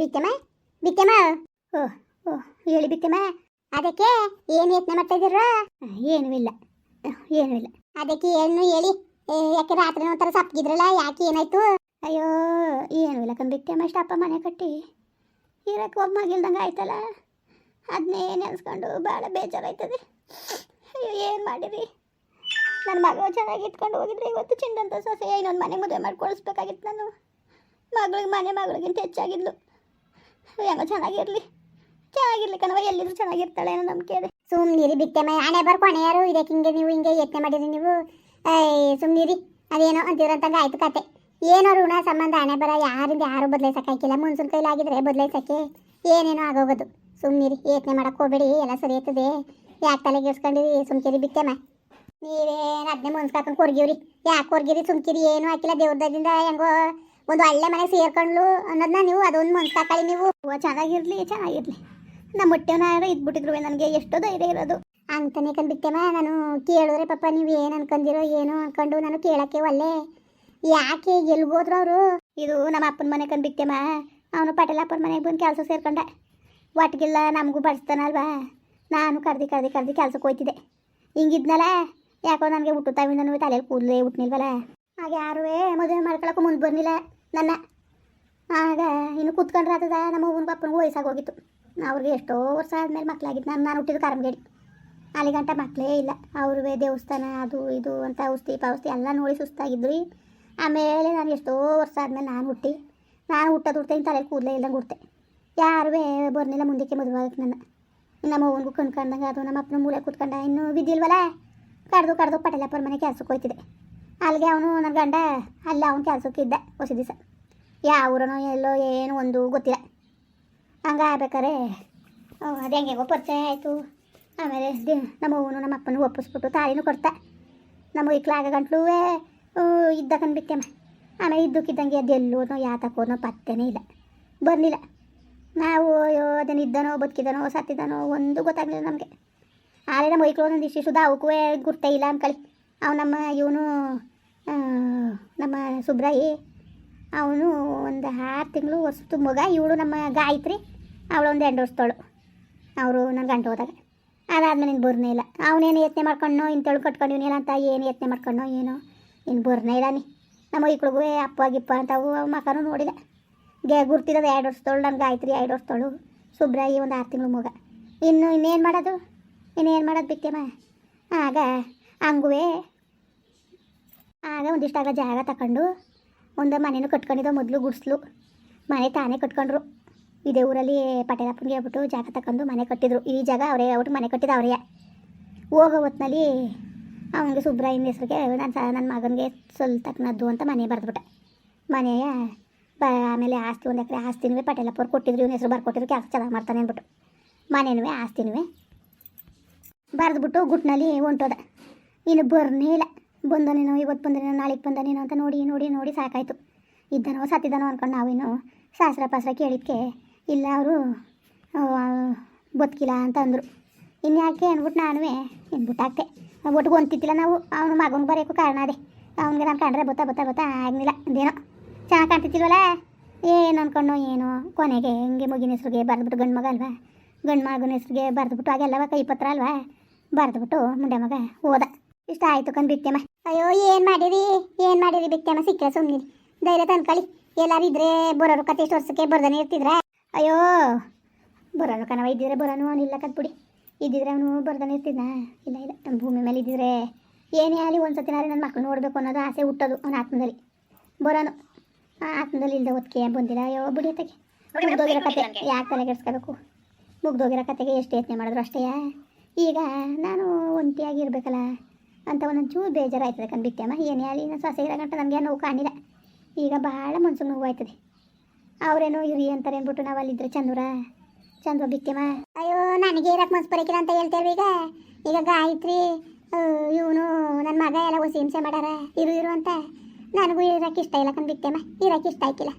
ಬಿತ್ತಮ್ಮ? ಬಿತ್ತಮ್ಮ? ಓ ಓ ಹೇಳಿ ಬಿತ್ತಮ್ಮ. ಅದಕ್ಕೆ ಏನು ಯತ್ನ ಮಾಡ್ತಾ ಇದ್ದೀರ? ಏನೂ ಇಲ್ಲ. ಏನೂ ಇಲ್ಲ. ಅದಕ್ಕೆ ಏನು ಹೇಳಿ. ಯಾಕೆ ರಾತ್ರಿ ಒಂಥರ ಸಪ್ಗಿದ್ರಲ್ಲ ಯಾಕೆ ಏನಾಯ್ತು? ಅಯ್ಯೋ ಏನೂ ಇಲ್ಲ ಕಂಬಿತ್ತೆಮ್ಮ ಇಷ್ಟಪ್ಪ ಮನೆ ಕಟ್ಟಿ. ಇರಕ್ಕೆ ಒಬ್ಬ ಮಗಿಲ್ದಂಗೆ ಆಯ್ತಲ್ಲ. ಅದನ್ನೇ ನೆನೆಸ್ಕೊಂಡು ಭಾಳ ಬೇಜಾರಾಯ್ತದೆ. ಅಯ್ಯೋ ಏನು ಮಾಡಿರಿ? ನನ್ನ ಮಗ ಚೆನ್ನಾಗಿ ಇಟ್ಕೊಂಡು ಹೋಗಿದ್ರೆ ಇವತ್ತು ಚಿಂದಂತ ಸೊಸೆ ಇನ್ನೊಂದು ಮನೆ ಮದುವೆ ಮಾಡಿ ಕೊಡಿಸ್ಬೇಕಾಗಿತ್ತು ನಾನು. ಮಗಳಿಗೆ ಮನೆ ಮಗಳಿಗಿಂತ ಹೆಚ್ಚಾಗಿದ್ಲು. ಹೆಂಗೋ ಚೆನ್ನಾಗಿರ್ಲಿ. ಚೆನ್ನಾಗಿರ್ಲಿ ಕಣವ ಎಲ್ಲಿದ್ರು ಚೆನ್ನಾಗಿರ್ತಾಳೆ ಅನ್ನೋ ನಂಬಿಕೆ ಇದೆ. ಸುಮ್ಮನಿರಿ ಬಿಟ್ಟೆ ಹಣೆ ಬರ್ಕೊಣೆ ಯಾರು ಇದಕ್ಕೆ ಹಿಂಗೆ ನೀವು ಹಿಂಗೆ ಯತ್ನೆ ಮಾಡಿದ್ರಿ ನೀವು. ಏಯ್, ಸುಮ್ನಿರಿ, ಅದೇನೋ ಅಂತೀರಂತಂಗ ಆಯ್ತು ಕತೆ. ಏನೋ ಋಣ ಸಂಬಂಧ, ಹಣೆ ಬರ, ಯಾರಿಂದ ಯಾರು ಬದಲಾಯಿಸೋಕ್ಕಾಗಿಲ್ಲ ಮುನ್ಸಿನ ಕೈಲಾಗಿದ್ರೆ ಬದಲಾಯಿಸೋಕ್ಕೆ ಏನೇನೋ ಆಗೋಗೋದು. ಸುಮ್ನಿರಿ, ಯತ್ನೆ ಮಾಡಕ್ಕೆ ಹೋಗ್ಬೇಡಿ, ಎಲ್ಲ ಸರಿ ಇರ್ತದೆ ಯಾಕೆ ತಲೆಗೆ ಇಡ್ಸ್ಕೊಂಡಿರಿ ಸುಮ್ಕಿರಿ ಬಿತ್ತೆಮ್ಮ ನೀವೇನು ಅದನ್ನೇ ಮುನ್ಸ್ಕಾಕೊಂಡು ಕೊರ್ಗಿವ್ರಿ. ಯಾಕೆ ಕೊರ್ಗಿರಿ? ಸುಮ್ಕಿರಿ, ಏನು ಹಾಕಿಲ್ಲ. ದೇವ್ರದಿಂದ ಹೆಂಗೋ ಒಂದು ಒಳ್ಳೆ ಮನೆಗೆ ಸೇರ್ಕೊಂಡ್ಲು ಅನ್ನೋದನ್ನ ನೀವು ಅದೊಂದು ಮುನ್ಸ್ಕಾಕಳಿ ನೀವು. ಹೂವ ಚೆನ್ನಾಗಿರ್ಲಿ ಚೆನ್ನಾಗಿರ್ಲಿ. ನಮ್ಮ ಹೊಟ್ಟೆನಾರ ಇದ್ಬಿಟ್ಟಿದ್ರು ನನಗೆ ಎಷ್ಟೋ ಧೈರ್ಯ ಇರೋದು. ಅಂತಾನೆ ಕಂಡ್ಬಿಟ್ಟೆಮ್ಮ ನಾನು ಕೇಳಿದ್ರೆ ಪಾಪ ನೀವು ಏನು ಅನ್ಕೊಂಡಿರೋ ಏನು ಅನ್ಕೊಂಡು ನಾನು ಕೇಳಕ್ಕೆ ಒಲ್ಲೆ. ಯಾಕೆ ಎಲ್ಗೋದ್ರು ಅವರು? ಇದು ನಮ್ಮ ಅಪ್ಪನ ಮನೆ ಕಂಡ್ಬಿಟ್ಟೆಮ್ಮ ಅವನು ಪಟೇಲ್ ಅಪ್ಪನ ಮನೆಗೆ ಬಂದು ಕೆಲಸ ಸೇರ್ಕೊಂಡ. ಒಟ್ಟಿಗೆಲ್ಲ ನಮಗೂ ಬಡಿಸ್ತಾನಲ್ವಾ ನಾನು ಕರ್ದು ಕರ್ದು ಕರ್ದು ಕೆಲ್ಸಕ್ಕೆ ಹೋಯ್ತಿದ್ದೆ. ಹಿಂಗಿದ್ನಲ್ಲ ಯಾಕೋ ನನಗೆ ಹುಟ್ಟುತ್ತಾವಿಂದ ನನಗೆ ತಲೆಯಲ್ಲಿ ಕೂದಲೇ ಹುಟ್ಟನಿಲ್ವಲ್ಲ ಆಗ ಯಾರೂ ಮದುವೆ ಮಾಡ್ಕೊಳಕ್ಕೂ ಮುಂದೆ ಬರ್ನಿಲ್ಲ. ನನ್ನ. ಆಗ ಇನ್ನು ಕೂತ್ಕೊಂಡ್ರೆ ಆತದ, ನಮ್ಮ ಅವ್ವನ ವಯಸ್ಸಾಗಿ ಹೋಗಿತ್ತು. ಅವ್ರಿಗೆ ಎಷ್ಟೋ ವರ್ಷ ಆದಮೇಲೆ ಮಕ್ಕಳಾಗಿತ್ತು ನಾನು ನಾನು ಹುಟ್ಟಿದ ಅಲ್ಲಿ ಗಂಟ ಮಕ್ಕಳೇ ಇಲ್ಲ. ಅವ್ರಿಗೆ ದೇವಸ್ಥಾನ, ಅದು ಇದು ಅಂತ ಔಷಧಿ ಪೌಷಧಿ ಎಲ್ಲ ನೋಡಿ ಸುಸ್ತಾಗಿದ್ವಿ. ಆಮೇಲೆ ನಾನು ಎಷ್ಟೋ ವರ್ಷ ಆದಮೇಲೆ ನಾನು ಹುಟ್ಟಿ. ನಾನು ಹುಟ್ಟೋದು ಹುಡ್ತೇನೆ ತಲೆ ಕೂದಲೇ ಇಲ್ಲ ಹುಡ್ತೆ. ಯಾರೂ ಬರ್ನಿಲ್ಲ ಮುಂದಕ್ಕೆ ಮದುವೆ ನನ್ನ. ನಮ್ಮ ಅವ್ವನಿಗೂ ಕಣ್ಕಂಡಂಗೆ ಅದು, ನಮ್ಮ ಅಪ್ಪನ ಮೂಲೆ ಕೂತ್ಕೊಂಡ ಇನ್ನೂ ಬಿದ್ದಿಲ್ವಲ್ಲ? ಕಡ್ದು ಕಡ್ದು ಪಟೇಲಪ್ಪನ ಮನೆ ಕೆಲ್ಸಕ್ಕೆ ಹೋಯ್ತಿದ್ದೆ. ಅಲ್ಲಿಗೆ ಅವನು ನನ್ನ ಗಂಡ, ಅಲ್ಲಿ ಅವನು ಕೆಲ್ಸಕ್ಕೆ ಇದ್ದ ಹೊಸ ದಿವಸ. ಯಾವ ಊರನೋ ಎಲ್ಲೋ ಏನು ಒಂದು ಗೊತ್ತಿಲ್ಲ. ಹಂಗೆ ಆಗ್ಬೇಕಾರೆ ಅದು ಹೆಂಗೆಗೋ ಪರಿಚಯ ಆಯಿತು. ಆಮೇಲೆ ದಿ, ನಮ್ಮ ಅವನು ನಮ್ಮ ಅಪ್ಪನೂ ಒಪ್ಪಿಸ್ಬಿಟ್ಟು ತಾಳಿನೂ ಕೊಡ್ತಾ. ನಮ್ಮ ಇಕ್ಲಾಗ ಗಂಟ್ಲು ಇದ್ದ ಕಂಡ್ಬಿಟ್ಟೆಮ್ಮ ಆಮೇಲೆ ಇದ್ದಕ್ಕಿದ್ದಂಗೆ ಅದೆಲ್ಲೋ ಯಾತಕ್ಕೋನೋ ಪತ್ತೆನೇ ಇಲ್ಲ. ಬರಲಿಲ್ಲ. ನಾವು, ಅಯ್ಯೋ, ಅದನ್ನು ಇದ್ದನೋ ಬದುಕಿದ್ದಾನೋ ಸತ್ತಿದನೋ, ಒಂದು ಗೊತ್ತಾಗಲಿಲ್ಲ ನಮಗೆ. ಆದರೆ ನಮ್ಮ ಮೈಕ್ಳು ಒಂದೊಂದು ಇಷ್ಟು ಅವಕ್ಕೂ ಗುರ್ತೇ ಇಲ್ಲ ಅನ್ಕಳಿ ಅವ್ ನಮ್ಮ ಇವನು ನಮ್ಮ ಸುಬ್ರಾಯಿ, ಅವನು ಒಂದು ಆರು ತಿಂಗಳು ವರ್ಷದ ಮಗ. ಇವಳು ನಮ್ಮ ಗಾಯತ್ರಿ, ಅವಳು ಒಂದು ಎಂಟು ವರ್ಷದವಳು. ಅವರು ನನ್ನ ಗಂಟು ಹೋದಾಗ. ಅದಾದ್ಮೇಲೆ ಇನ್ನು ಬರ್ನೇ ಇಲ್ಲ. ಅವನೇನು ಯತ್ನೆ ಮಾಡ್ಕೊಂಡೋ ಕಟ್ಕೊಂಡು ಇವನೇನ ಅಂತ ಏನು ಯತ್ನೆ ಮಾಡ್ಕೊಂಡು ಏನೋ ಇನ್ನು ಬರ್ನೇ ಇಲ್ಲ ನೀ. ನಮ್ಮ ಇಕ್ಳಿಗೂ ಅಪ್ಪ ಗಿಪ್ಪ ಅಂತ ಅವು ಮಕ್ಕನೂ ನೋಡಿದೆ ಗೆ ಗುರ್ತಿರೋದು ಎರಡು ವರ್ಷದವಳು ನನ್ನ ಗಾಯತ್ರಿ ಎರಡು ವರ್ಷದವಳು, ಸುಬ್ರಾಯಿ ಒಂದು ಆರು ತಿಂಗಳು ಮಗ. ಇನ್ನು ಇನ್ನೇನು ಮಾಡೋದು? ಇನ್ನೇನು ಮಾಡೋದು ಬಿಟ್ಟೆಮ್ಮ? ಆಗ ಹಂಗುವೆ. ಆಗ ಒಂದಿಷ್ಟಾಗ ಜಾಗ ತಗೊಂಡು ಒಂದು ಮನೆನೂ ಕಟ್ಕೊಂಡಿದ್ದೋ ಮೊದಲು ಗುಡಿಸ್ಲು. ಮನೆ ತಾನೇ ಕಟ್ಕೊಂಡ್ರು. ಇದೇ ಊರಲ್ಲಿ ಪಟೇಲಪ್ಪನಿಗೆ ಹೇಳ್ಬಿಟ್ಟು ಜಾಗ ತಗೊಂಡು ಮನೆ ಕಟ್ಟಿದ್ರು. ಈ ಜಾಗ ಅವರೇ ಹೇಳ್ಬಿಟ್ಟು ಮನೆ ಕಟ್ಟಿದ ಅವರೇ. ಹೋಗೋ ಹೊತ್ತಿನಲ್ಲಿ ಅವನಿಗೆ ಸುಬ್ರಾಯನ ಹೆಸ್ರಿಗೆ ನನ್ನ ಸ, ನನ್ನ ಮಗನಿಗೆ ಸೊಲ್ ತಕ್ಕನದ್ದು ಅಂತ ಮನೆ ಬರೆದ್ಬಿಟ್ಟೆ. ಮನೆಯ ಬ, ಆಮೇಲೆ ಆಸ್ತಿ ಒಂದು ಎಕರೆ ಆಸ್ತಿನೂ ಪಟೇಲಪ್ಪವ್ರು ಕೊಟ್ಟಿದ್ರು. ಇವನ ಹೆಸರು ಬರ್ಕೊಟ್ಟಿದ್ರು. ಕೆಲಸ ಚೆನ್ನಾಗಿ ಮಾಡ್ತಾನೆ ಅಂದ್ಬಿಟ್ಟು. ಮನೆನೂ ಆಸ್ತಿನೂ ಬರೆದ್ಬಿಟ್ಟು ಗುಟ್ನಲ್ಲಿ ಹೊಂಟೋದ. ಇನ್ನು ಬರ್ನೇ ಇಲ್ಲ. ಬಂದನೇನೋ ಇವತ್ತು ಬಂದನೇನೋ ನಾಳೆಗೆ ಬಂದನೇನೋ ಅಂತ ನೋಡಿ ನೋಡಿ ನೋಡಿ ಸಾಕಾಯಿತು. ಇದ್ದಾನೋ ಸತ್ತಿದ್ದಾನೋ ಅಂದ್ಕೊಂಡು ನಾವಿನ್ನು ಶಾಸ್ತ್ರ ಪಾಸ್ತ್ರ ಕೇಳಿದ್ಕೆ ಇಲ್ಲ ಅವರು ಬದುಕಿಲ್ಲ ಅಂತ ಅಂದರು. ಇನ್ಯಾಕೆ ಅಂದ್ಬಿಟ್ಟು ನಾನು ಇನ್ಬಿಟ್ಟು ಹಾಕ್ತೆ ಒಟ್ಟು ಹೊಂತಿದ್ದಿಲ್ಲ ನಾವು, ಅವನು ಮಗನ ಬರೋಕ್ಕೂ ಕಾರಣ ಅದೇ. ಅವ್ನಿಗೆ ನಾನು ಕಂಡ್ರೆ ಬತ್ತಾ, ಬತ್ತ, ಬತ್ತಾ ಆಗಲಿಲ್ಲ ಅದೇನೋ. ಚೆನ್ನಾಗಿ ಕಾಣ್ತಿದ್ದಿಲ್ವಲ್ಲ? ಏನು ಅಂದ್ಕೊಂಡು ಏನೋ. ಕೊನೆಗೆ ಹಿಂಗೆ ಮಗಿನ ಹೆಸ್ರಿಗೆ ಬರೆದ್ಬಿಟ್ಟು ಗಂಡು ಮಗ ಅಲ್ವಾ? ಗಂಡು ಮಗನ ಹೆಸ್ರಿಗೆ ಬರೆದ್ಬಿಟ್ಟು ಆಗೆಲ್ಲವ ಕೈ ಪತ್ರ ಅಲ್ವಾ? ಬರೆದ್ಬಿಟ್ಟು ಮುಂಡೆ ಮಗ ಹೋದ. ಇಷ್ಟ ಆಯ್ತು ಕಂಡು ಬಿಟ್ಟೆಮ್ಮ. ಅಯ್ಯೋ ಏನು ಮಾಡಿರಿ? ಏನು ಮಾಡಿರಿ ಅಮ್ಮ ಸಿಕ್ಕರೆ ಸುಮ್ಮನೆ ಧೈರ್ಯ ತಂದ್ಕೊಳ್ಳಿ ಎಲ್ಲಾರು ಇದ್ರೆ ಬರೋರು ಕತೆ ಎಷ್ಟು ವರ್ಷಕ್ಕೆ ಬರ್ದಾನೆ ಇರ್ತಿದ್ರ? ಅಯ್ಯೋ ಬರೋನು ಕಣವ ಇದ್ದಿದ್ರೆ ಬರೋನು ಅವನಿಲ್ಲ ಕತ್ಬಿಡಿ ಇದ್ದಿದ್ರೆ ಅವನು ಬರ್ದಾನೆ ಇರ್ತಿದ್ನ? ಇಲ್ಲ ಇಲ್ಲ ನಮ್ಮ ಭೂಮಿ ಮೇಲೆ ಇದ್ದಿದ್ರೆ ಏನೇ ಆಗಲಿ ಒಂದು ಸತಿನಾರೆ ನನ್ನ ಮಕ್ಕಳು ನೋಡಬೇಕು ಅನ್ನೋದು ಆಸೆ ಹುಟ್ಟೋದು ಅವನ ಆತ್ಮದಲ್ಲಿ. ಬರೋನು. ಆ ಆತ್ಮದಲ್ಲಿ ಇಲ್ಲದೆ ಒತ್ತಿಗೆ ಬಂದಿಲ್ಲ. ಅಯ್ಯೋ ಬಿಡಿ ಅತ್ತಗೆ. ಮುಗ್ದೋಗಿರೋ ಕತೆ. ಯಾಕೆ ತಲೆ ಕೆಡ್ಸ್ಕೋಬೇಕು? ಮುಗ್ದೋಗಿರೋ ಕತೆಗೆ ಎಷ್ಟು ಯತ್ನೆ ಮಾಡಿದ್ರು ಅಷ್ಟೇ ಈಗ ನಾನು ಒಂಟಿಯಾಗಿರ್ಬೇಕಲ್ಲ ಅಂತ ಒಂದೊಂದು ಚೂರು ಬೇಜಾರಾಯ್ತದೆ ಕಂಡ್ಬಿಟ್ಟೆಮ್ಮ ಏನು ಹೇಳಿ ನಾನು ಸೊಸೆ ಇರೋ ಗಂಟ ನಮಗೆ ನೋವು ಕಾಣಿಲ್ಲ ಈಗ ಭಾಳ ಮನ್ಸಿಗೆ ನೋವು ಆಯ್ತದೆ ಅವರೇನೋ ಇರಿ ಅಂತಾರೆ ಅಂದ್ಬಿಟ್ಟು ನಾವು ಅಲ್ಲಿದ್ರೆ ಚಂದ್ರ ಚಂದ್ರ ಬಿಟ್ಟೆಮ್ಮ ಅಯ್ಯೋ ನನಗೆ ಇರಕ್ಕೆ ಮನ್ಸು ಬರೋಕಿಲ್ಲ ಅಂತ ಹೇಳ್ತೇವೆ ಈಗ ಈಗ ಗಾಯತ್ರಿ ಇವನು ನನ್ನ ಮಗ ಎಲ್ಲ ಹೊಸಿ ಹಿಂಸೆ ಮಾಡ್ಯಾರ ಇರು ಇರು ಅಂತ ನನಗೂ ಇರಕ್ಕೆ ಇಷ್ಟ ಇಲ್ಲ ಕಂಡ್ಬಿಟ್ಟೆಮ್ಮ ಇರಕ್ಕೆ ಇಷ್ಟ ಆಯ್ತಿಲ್ಲ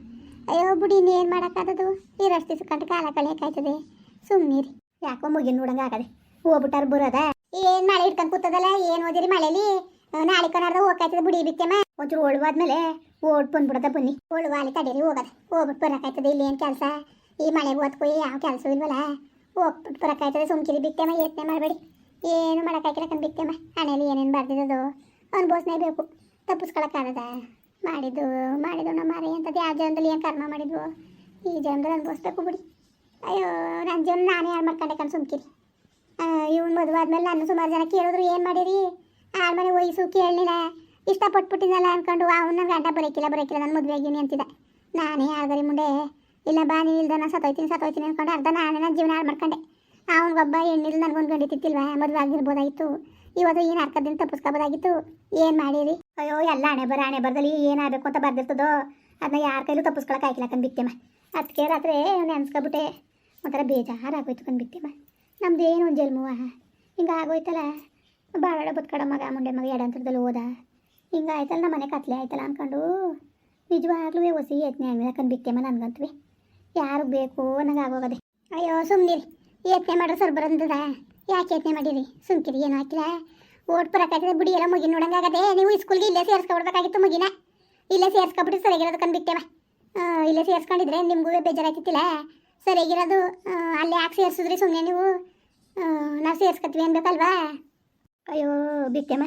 ಅಯ್ಯೋ ಬಿಡಿ ಇನ್ನೇನು ಮಾಡೋಕ್ಕಾದದು ಇರಷ್ಟು ದಿವಸ ಕಂಡು ಕಾಲ ಕಳೆಯೋಕ್ಕಾಯ್ತದೆ ರೀ ಯಾಕೋ ಮುಗಿನ ನೋಡಂಗೆ ಆಗದೆ. ಹೋಗ್ಬಿಟ್ಟಾರ ಬರೋದ? ಏನ್ ಮಳೆ ಇಟ್ಕೊಂಡ್ ಕೂತದಲ್ಲ, ಏನ್ ಓದಿರಿ ಮಳೆಲಿ? ನಾಳೆ ಕನಾರ್ದ ಹೋಗಾಯ್ತದ ಬಿಡಿ ಬಿತ್ತೆಮ್ಮ ಒಂಚೂರು ಮೇಲೆ ಓಡ್ ಬಂದ್ಬಿಡದ ಬನ್ನಿ. ಓಡುವ ಅಲ್ಲಿ ತಡೀರಿ, ಹೋಗದ. ಹೋಗ್ಬಿಟ್ಟು ಬರಕಾಯ್ತದೆ, ಇಲ್ಲಿ ಏನ್ ಕೆಲಸ? ಈ ಮಳೆ ಓದ್ಕೊ ಯಾವ ಕೆಲಸ ಇಲ್ವಲ್ಲ? ಹೋಗ್ಬಿಟ್ಟು ಬರೋಕ್ಕಾಯ್ತದೆ ಸುಮ್ಕಿರಿ ಬಿತ್ತೆಮ್ಮ ಯತ್ನೆ ಮಾಡಬೇಡಿ. ಏನು ಮಾಡೋಕ್ಕಾಗಿಲ್ಲ ಬಿತ್ತೆಮ್ಮ ಬಿತ್ತೇಮ. ಹಣೆಯಲ್ಲಿ ಏನೇನು ಬರ್ದಿರೋದು ಅನುಭವಿಸ್ಲೇಬೇಕು ತಪ್ಪಿಸ್ಕೊಳಕ್ಕಾಗದ. ಮಾಡಿದ್ದು ಮಾಡಿದ್ದು ನಮ್ಮ ಮಾರಿ ಅಂತದ್ದು ಯಾವ ಜನ್ಮದಲ್ಲಿ ಏನು ಕರ್ಮ ಮಾಡಿದ್ವು, ಈ ಜನ್ಮದಲ್ಲಿ ಅನುಭವಿಸ್ಬೇಕು ಬಿಡಿ. ಅಯ್ಯೋ ನನ್ನ ಜೀವನ ನಾನೇ ಹಾಳು ಮಾಡ್ಕೊಂಡೆ ಕಣ್ ಸುಮ್ಕಿರಿ. ಇವ್ನು ಮದುವೆ ಆದ್ಮೇಲೆ ನಾನು ಸುಮಾರು ಜನ ಕೇಳಿದ್ರು, ಏನು ಮಾಡಿರಿ ಮನೆ ವಯಸ್ಸು ಕೇಳಲಿಲ್ಲ. ಇಷ್ಟಪಟ್ಬಿಟ್ಟಿದ್ದಲ್ಲ ಅನ್ಕೊಂಡು ಅವ್ನು ನನ್ನ ಅಡ್ಡ ಬರೀಕಿಲ್ಲ ಬರೀಕಿಲ್ಲ ನನ್ನ ಮದುವೆ ಆಗಿನಿ, ಅಂತಿದ್ದ. ನಾನೇ ಆಳ್ಗರಿ ಮುಂದೆ, ಇಲ್ಲ ಬಾ, ನೀನು ಇಲ್ದ ನಾನು ಸತ್ತೋಯ್ತೀನಿ ಸತ್ತೋಯ್ತೀನಿ, ಅನ್ಕೊಂಡು. ಅರ್ಧ ನಾನೇ, ನನ್ನ ಜೀವನ ಹಾಳು ಮಾಡ್ಕೊಂಡೆ. ಅವನಿಗೊಬ್ಬ ಹೆಣ್ಣಿಲ್ಲ ನನಗೊಂದು ಗಂಡಿತಿತ್ತಿಲ್ವಾ ಮದುವೆ ಆಗಿರ್ಬೋದಾಗಿತ್ತು. ಇವತ್ತು ಏನು ಅರ್ಕದಿಂದ ತಪ್ಪಿಸ್ಕೋಬೋದಾಗಿತ್ತು. ಏನು ಮಾಡಿರಿ ಅಯ್ಯೋ, ಎಲ್ಲ ಹಣೆ ಬರ, ಹಣೆ ಬರದಲ್ಲಿ ಏನಾಗಬೇಕು ಅಂತ ಬರ್ದಿರ್ತದೋ. ಅದನ್ನ ಯಾರ ಕೈಲೂ ತಪ್ಪಿಸ್ಕೊಳಕ್ಕೆ ಆಯ್ಕಿಲ್ಲ ಕಂಡ್ಬಿಟ್ಟೆಮ್ಮ ಅದಕ್ಕೆ ರಾತ್ರಿ ಅನ್ಸ್ಕೊಬಿಟ್ಟೆ ಒಂಥರ ಬೇಜಾರಾಗೋಯ್ತು ಕಂಡ್ಬಿಟ್ಟೆಮ್ಮ ನಮ್ದು ಏನು ಒಂದು ಜನ್ಮವ ಹಿಂಗೆ ಆಗೋಯ್ತಲ್ಲ? ಬಾಳ ಬದುಕಡ ಮಗ, ಮುಂಡೆ ಮಗ ಎಡಂತರದಲ್ಲಿ ಹೋದ. ಹಿಂಗೆ ಆಯ್ತಲ್ಲ ನಮ್ಮ ಮನೆ ಕತ್ಲೆ ಆಯ್ತಲ್ಲ ಅನ್ಕೊಂಡು? ನಿಜವಾಗ್ಲೂ ಹೊಸಿ ಯತ್ನೆ ಆಮೇಲೆ ಕಂಡ್ಬಿಟ್ಟೆಮ್ಮ ನನ್ಗಂತವಿ ಯಾರು ಬೇಕು ನನಗೆ ಆಗೋಗದೆ. ಅಯ್ಯೋ ಸುಮ್ಮನಿರಿ ಯತ್ನೆ ಮಾಡ್ರೆ ಸರ್ ಬರಂದದ ಯಾಕೆ ಯತ್ನೆ ಮಾಡಿರಿ? ಸುಮ್ಕಿರಿ, ಏನು ಹಾಕಿಲ್ಲ? ಓಟ್ ಬರೋಕ್ಕಾಗ್ತದೆ, ಬಿಡಿ ಎಲ್ಲ ಮುಗಿನ ನೋಡಂಗಾಗದೆ ನೀವು ಸ್ಕೂಲ್ಗೆ ಇಲ್ಲೇ ಸೇರಿಸ್ಕೊಬಿಡ್ಬೇಕಾಗಿತ್ತು ಮುಗಿನ. ಇಲ್ಲೇ ಸೇರಿಸ್ಕೊಬಿಟ್ಟು ಸರಿಯಾಗಿರೋದು ಕಂಡ್ಬಿಟ್ಟೆಮ್ಮ ಇಲ್ಲೇ ಸೇರಿಸ್ಕೊಂಡಿದ್ರೆ ನಿಮಗೂ ಬೇಜಾರಾಗ್ತಿತ್ತಿಲ್ಲ ಸರಿಯಾಗಿರೋದು ಅಲ್ಲಿ ಯಾಕೆ ಸೇರಿಸಿದ್ರಿ ಸುಮ್ಮನೆ ನೀವು. ನಾವು ಸೇರ್ಸ್ಕೊತೀವಿ ಅನ್ಬೇಕಲ್ವಾ? ಅಯ್ಯೋ, ಬಿಟ್ಟೆಮ್ಮ.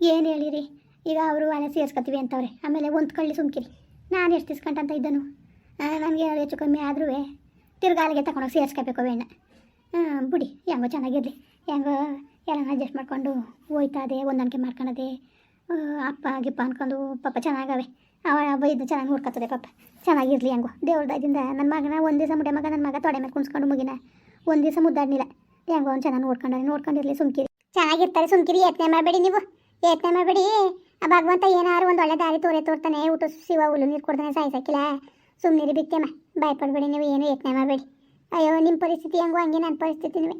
ಏನು ಹೇಳಿರಿ? ಈಗ ಅವರು ಅಲ್ಲೇ ಸೇರಿಸ್ಕೊತೀವಿ ಅಂತವ್ರೆ. ಆಮೇಲೆ ಹೊಂದ್ಕೊಳ್ಳಿ ಸುಮ್ಕಿರಿ. ನಾನು ಎಷ್ಟು ತಿಸ್ಕೊಂಡಂತ ಇದ್ದನು. ನನಗೆ ಹೆಚ್ಚು ಕಮ್ಮಿ ಆದರೂ ತಿರ್ಗಾಲಿಗೆ ತಗೊಂಡೋಗಿ ಸೇರಿಸ್ಕೋಬೇಕು ವೇಣ ಬಿಡಿ, ಹೆಂಗೋ ಚೆನ್ನಾಗಿರಲಿ. ಹೆಂಗೋ ಎಲ್ಲ ಅಡ್ಜಸ್ಟ್ ಮಾಡ್ಕೊಂಡು ಹೋಯ್ತಾದೆ ಹೊಂದಾಣಿಕೆ ಮಾಡ್ಕೊಳದೆ ಅಪ್ಪ ಗಿಪ್ಪ ಅಂದ್ಕೊಂಡು ಪಾಪ ಚೆನ್ನಾಗವೆ. ಅವ ಇದು ಚೆನ್ನಾಗಿ ನೋಡ್ಕೊತದೆ ಪಾಪ. ಚೆನ್ನಾಗಿರಲಿ ಹೆಂಗೋ. ದೇವ್ರ ದಯದಿಂದ ನನ್ನ ಮಗನ ಒಂದು ದಿವಸ ಮುಟ್ಟೆ ಮಗ ನನ್ನ ಮಗ ತೊಡೆ ಮೇಲೆ ಕುಣಿಸ್ಕೊಂಡು ಮುಗಿನ. ಒಂದು ದಿವಸ ಮುದ್ದಾಡ್ನಿಲ್ಲ. ಹೆಂಗೋ ಅವ್ನು ಚೆನ್ನಾಗಿ ನೋಡ್ಕೊಂಡಾನೆ ನೋಡ್ಕೊಂಡಿರಲಿ ಸುಮ್ಕಿರಿ. ಚೆನ್ನಾಗಿರ್ತಾರೆ ಸುಮ್ಕಿರಿ, ಯತ್ನೆ ಮಾಡಬೇಡಿ ನೀವು. ಯತ್ನೆ ಮಾಡಬೇಡಿ. ಆ ಭಗವಂತ ಏನಾದ್ರು ಒಂದು ಒಳ್ಳೆ ದಾರಿ ತೋರೆ ತೋರ್ತಾನೆ. ಊಟ ಶಿವ ಹುಲ್ಲು ನೀರು ಕೊಡ್ತಾನೆ ಸಾಯಿಸಕ್ಕಿಲ್ಲ. ಸುಮ್ಮನಿರಿ ಬಿತ್ತೇಮ್ಮ ಭಯಪಡ್ಬೇಡಿ ನೀವು, ಏನು ಯತ್ನೆ ಮಾಡಬೇಡಿ. ಅಯ್ಯೋ ನಿಮ್ಮ ಪರಿಸ್ಥಿತಿ ಹೆಂಗೋ ಹಂಗೆ ನನ್ನ ಪರಿಸ್ಥಿತಿನೂ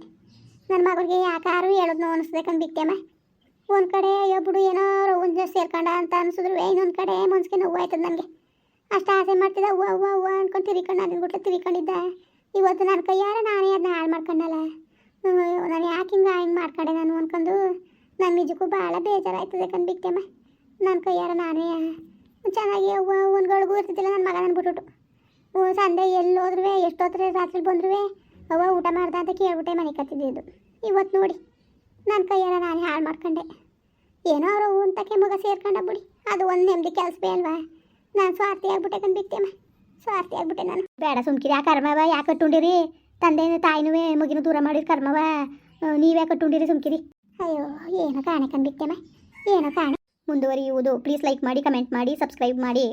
ನನ್ನ ಮಗಳಿಗೆ ಯಾಕಾರು ಹೇಳೋದು ಅನಿಸ್ಬೇಕಂದು ಬಿತ್ತೇಮ್ಮ ಒಂದು ಕಡೆ ಅಯ್ಯೋ ಬಿಡು ಏನೋ ಒಂದು ಸೇರ್ಕೊಂಡ ಅಂತ ಅನ್ಸಿದ್ರು ಇನ್ನೊಂದು ಕಡೆ ಮನ್ಸಿಗೆ ನೋವು ಆಯ್ತದ ನನಗೆ. ಅಷ್ಟು ಆಸೆ ಮಾಡ್ತಿದ್ದ ಹೂವು ಹೂವು ಹೂವು ಅನ್ಕೊಂಡು ತಿರ್ಕೊಂಡು ಅದನ್ನ ಬಿಟ್ಟು ತಿರ್ಕೊಂಡಿದ್ದ. ಇವತ್ತು ನನ್ನ ಕೈಯಾರ ನಾನೇ ಅದನ್ನ ಹಾಳು ಮಾಡ್ಕೊಂಡಲ್ಲ. ನಾನು ಯಾಕೆ ಹಿಂಗೆ ಹಿಂಗೆ ಮಾಡ್ಕೊಂಡೆ ನಾನು ಅಂದ್ಕೊಂಡು ನನ್ನ ನಿಜಕ್ಕೂ ಭಾಳ ಬೇಜಾರಾಯ್ತದೆ ಕಂಡು ಬಿಟ್ಟೆಮ್ಮ. ನನ್ನ ಕೈಯಾರ ನಾನೇ ಚೆನ್ನಾಗಿ ಹೂವು ಹೂವುಗಳಿಗೂ ಇರ್ತಿದ್ದಿಲ್ಲ ನನ್ನ ಮಗ ನನ್ನ ಬಿಟ್ಬಿಟ್ಟು. ಹ್ಞೂ ಸಂಡೆ ಎಲ್ಲಿ ಹೋದ್ರೂ ಎಷ್ಟೊತ್ತರ ರಾತ್ರಿ ಬಂದ್ರು ಅವ್ವ ಊಟ ಮಾಡ್ದ ಅಂತ ಕೇಳ್ಬಿಟ್ಟೆ ಮನೆ ಕತ್ತಿದ್ದು ಇವತ್ತು ನೋಡಿ. ನನ್ನ ಕೈಯಲ್ಲ ನಾನೇ ಹಾಳು ಮಾಡ್ಕೊಂಡೆ. ಏನೋ ಅವರು ಉಂತಕ್ಕೆ ಮಗ ಸೇರ್ಕೊಂಡ ಬಿಡಿ. ಅದು ಒಂದು ನೆಮ್ಮದಿ ಕೆಲಸವೇ ಅಲ್ವಾ? ನಾನು ಸ್ವಾರ್ಥಿ ಆಗ್ಬಿಟ್ಟೆ ಅಮ್ಮ ಸ್ವಾರ್ಥಿ ಆಗ್ಬಿಟ್ಟೆ ನಾನು. ಬೇಡ ಸುಮ್ಕಿರಿ ಆ ಕರ್ಮವ ಯಾಕೆ ಕಟ್ಟುಂಡಿರಿ ತಂದೆ ತಾಯಿನೂ ಮಗಿನ ದೂರ ಮಾಡಿದ ಕರ್ಮವ. ನೀವೇ ಕಟ್ಟುಂಡಿರಿ ಸುಮ್ಕಿರಿ? ಅಯ್ಯೋ ಏನೋ ಕಾಣೆ ಕಂಡ್ಬಿಟ್ಟೆಮ್ಮ ಏನೋ ಕಾಣೆ. ಮುಂದುವರಿಯುವುದು. ಪ್ಲೀಸ್ ಲೈಕ್ ಮಾಡಿ ಕಮೆಂಟ್ ಮಾಡಿ ಸಬ್ಸ್ಕ್ರೈಬ್ ಮಾಡಿ.